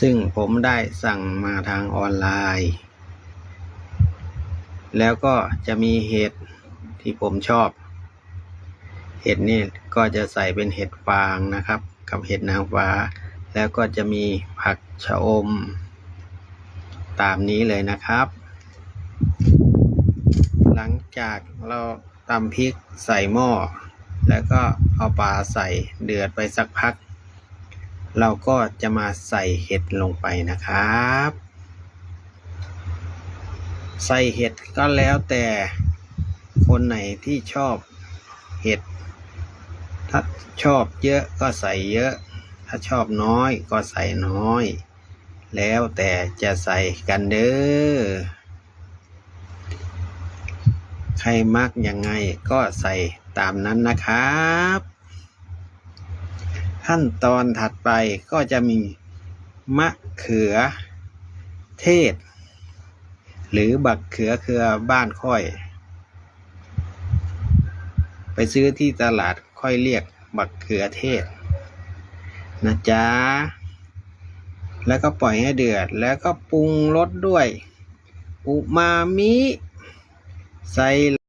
ซึ่งผมได้สั่งมาทางออนไลน์ แล้วก็จะมีเห็ดที่ผมชอบ เห็ดนี่ก็จะใส่เป็นเห็ดฟางนะครับ กับเห็ดนางฟ้า แล้วก็จะมีผักชะอม ตามนี้เลยนะครับ หลังจากเราตำพริกใส่หม้อ แล้วก็เอาปลาใส่เดือดไปสักพัก เราก็จะมาใส่เห็ดลงไปนะครับ ใส่เห็ดก็แล้วแต่คนไหนที่ชอบเห็ด ถ้าชอบเยอะก็ใส่เยอะ ถ้าชอบน้อยก็ใส่น้อย แล้วแต่จะใส่กันเด้อ ใครมักยังไงก็ใส่ตามนั้นนะครับ ขั้นตอนถัดไปก็จะมีมะเขือเทศ หรือบักเขือเขือบ้านค่อย ไปซื้อที่ตลาดค่อยเรียกบักเขือเทศ นะจ๊ะ แล้วก็ปล่อยให้เดือด แล้วก็ปรุงรสด้วย อุมามิ ใส่